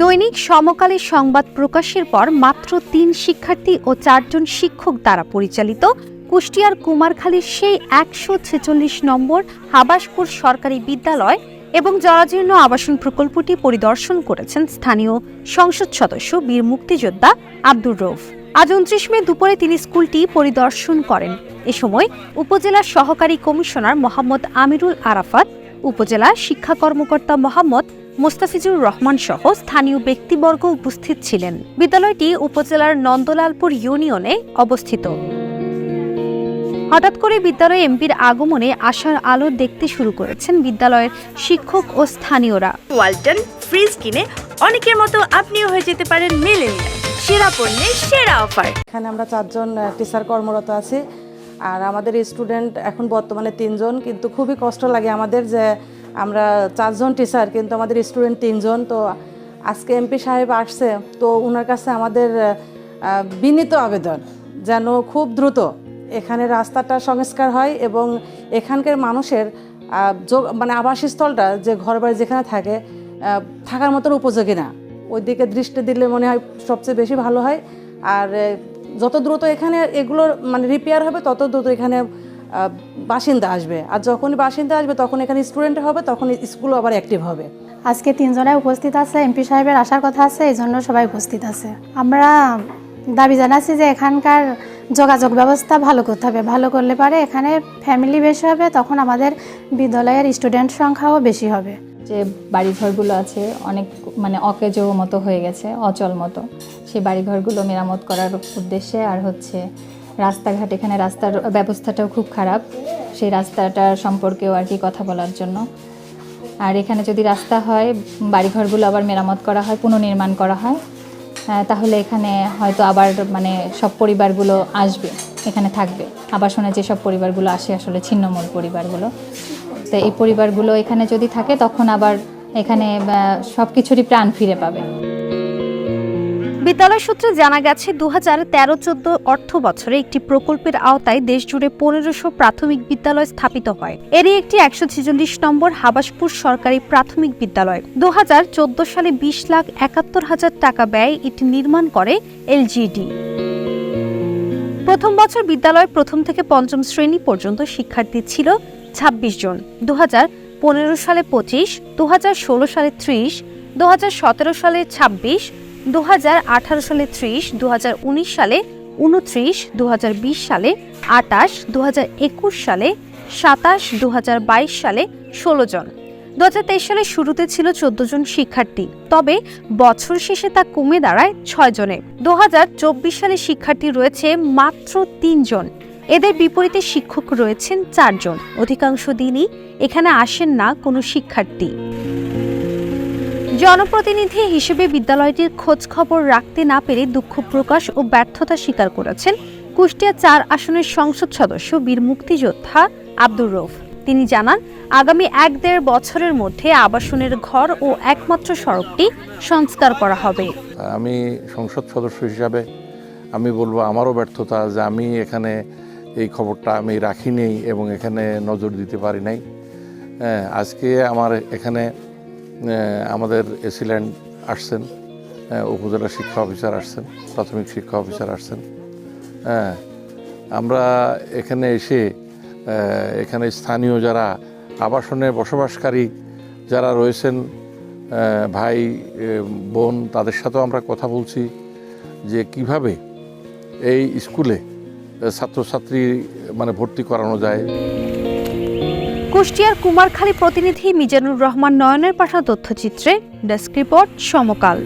দৈনিক সমকালীন সংবাদ প্রকাশের পর মাত্র তিন শিক্ষার্থী ও চারজন শিক্ষক দ্বারা পরিচালিত কুষ্টিয়ার কুমারখালীর সেই একশো ছেচল্লিশ নম্বর হাবাসপুর সরকারি বিদ্যালয় এবং জরাজীর্ণ আবাসন প্রকল্পটি পরিদর্শন করেছেন স্থানীয় সংসদ সদস্য বীর মুক্তিযোদ্ধা আব্দুর রৌফ। আজ উনত্রিশ মে দুপুরে তিনি স্কুলটি পরিদর্শন করেন। এ সময় উপজেলার সহকারী কমিশনার মোহাম্মদ আমিরুল আরাফাত, উপজেলা শিক্ষা কর্মকর্তা মোহাম্মদ মোস্তাফিজুর রহমান সহ স্থানীয় ব্যক্তিবর্গ উপস্থিত ছিলেন। বিদ্যালয়টি উপজেলার নন্দলালপুর ইউনিয়নে অবস্থিত। হঠাৎ করে বিদ্যালয়ে এমপির আগমনে আশার আলো দেখতে শুরু করেছেন বিদ্যালয়ের শিক্ষক ও স্থানীয়রা। ওয়ালটন ফ্রিজ কিনে অনেকের মতো আপনিও হয়ে যেতে পারেন মেলেনিয়া সেরা পণ্যের সেরা অফার। এখানে আমরা চারজন টিচার কর্মরত আছি। আর আমাদের স্টুডেন্ট এখন বর্তমানে তিনজন কিন্তু খুবই কষ্ট লাগে আমাদের যে আমরা চারজন টিচার কিন্তু আমাদের স্টুডেন্ট তিনজন, তো আজকে এমপি সাহেব আসছে, তো ওনার কাছে আমাদের বিনীত আবেদন যেন খুব দ্রুত এখানে রাস্তাটা সংস্কার হয় এবং এখানকার মানুষের মানে আবাসস্থলটা যে ঘরবাড়ি যেখানে থাকে থাকার মতন উপযোগী না। ওই দিকে দৃষ্টি দিলে মনে হয় সবচেয়ে বেশি ভালো হয়। আর যত দ্রুত এখানে এগুলো মানে রিপেয়ার হবে, তত দ্রুত এখানে বাসিন্দা আসবে। আর যখনই বাসিন্দা আসবে তখন এখানে স্টুডেন্ট হবে তখন স্কুলও আবার অ্যাক্টিভ হবে। আজকে তিনজনে উপস্থিত আছে এমপি সাহেবের আসার কথা আছে এই জন্য সবাই উপস্থিত আছে। আমরা দাবি জানাচ্ছি যে এখানকার যোগাযোগ ব্যবস্থা ভালো করতে হবে। ভালো করলে পারে এখানে ফ্যামিলি বেশি হবে তখন আমাদের বিদ্যালয়ের স্টুডেন্ট সংখ্যাও বেশি হবে। যে বাড়িঘরগুলো আছে অনেক মানে অকেজো মতো হয়ে গেছে অচল মতো। সেই বাড়িঘরগুলো মেরামত করার উদ্দেশ্যে আর হচ্ছে রাস্তাঘাট, এখানে রাস্তার ব্যবস্থাটাও খুব খারাপ। সেই রাস্তাটার সম্পর্কেও আর কি কথা বলার জন্য। আর এখানে যদি রাস্তা হয়, বাড়িঘরগুলো আবার মেরামত করা হয়, পুনর্নির্মাণ করা হয় তাহলে এখানে হয়তো আবার মানে সব পরিবারগুলো আসবে, এখানে থাকবে। আবাসনে যেসব পরিবারগুলো আসে, আসলে ছিন্নমূল পরিবারগুলো। তো এই পরিবারগুলো এখানে যদি থাকে, তখন আবার এখানে সব কিছুরই প্রাণ ফিরে পাবে। বিদ্যালয় সূত্রে জানা গেছে দু হাজার তেরো চোদ্দ অর্থ বছরে একটি প্রকল্পের আওতায় দেশজুড়ে পনেরোশো প্রাথমিক বিদ্যালয় স্থাপিত হয়। এরই একটি একশো ছেচল্লিশ নম্বর হাবাসপুর সরকারি প্রাথমিক বিদ্যালয়। দু হাজার চোদ্দ সালে বিশ লাখ একাত্তর হাজার টাকা ব্যয় এটি নির্মাণ করে এলজিডি। প্রথম বছর বিদ্যালয়ে প্রথম থেকে পঞ্চম শ্রেণি পর্যন্ত শিক্ষার্থী ছিল ছাব্বিশ জন। দু পনেরো সালে পঁচিশ দু সালে ত্রিশ দু সালে ছাব্বিশ দু হাজার আঠারো সালে ত্রিশ দু সালে, উনত্রিশ দু সালে আটাশ দু সালে, সাতাশ দু সালে ষোলো জন। দু সালের শুরুতে ছিল চোদ্দ জন শিক্ষার্থী, তবে বছর শেষে তা কমে দাঁড়ায় ছয় জনে। দু হাজার চব্বিশ সালে শিক্ষার্থী রয়েছে মাত্র তিনজন এদের বিপরীতে শিক্ষক রয়েছেন চারজন অধিকাংশ দিনই এখানে আসেন না কোনো শিক্ষার্থী। জনপ্রতিনিধি হিসেবে বিদ্যালয়টির খোঁজ খবর রাখতে না পেরে দুঃখ প্রকাশ ও ব্যর্থতা স্বীকার করেছেন কুষ্টিয়া চার আসনের সংসদ সদস্য বীর মুক্তিযোদ্ধা আব্দুর রৌফ। তিনি জানান আগামী এক দেড় বছরের মধ্যে আবাসনের ঘর ও একমাত্র সড়কটি সংস্কার করা হবে। আমি সংসদ সদস্য হিসাবে আমি বলব আমারও ব্যর্থতা যে আমি এখানে এই খবরটা আমি রাখি রাখিনি এবং এখানে নজর দিতে পারি নাই। হ্যাঁ, আজকে আমার এখানে আমাদের এসিল্যান্ড আসছেন উপজেলা শিক্ষা অফিসার আসছেন, প্রাথমিক শিক্ষা অফিসার আসছেন। হ্যাঁ আমরা এখানে এসে এখানে স্থানীয় যারা আবাসনে বসবাসকারী যারা রয়েছেন ভাই বোন, তাদের সাথেও আমরা কথা বলছি যে কীভাবে এই স্কুলে ছাত্রছাত্রী মানে ভর্তি করানো যায়। কুষ্টিয়ার কুমারখালী প্রতিনিধি মিজানুর রহমান নয়নের পাশা তথ্যচিত্রে ডেস্ক রিপোর্ট সমকাল।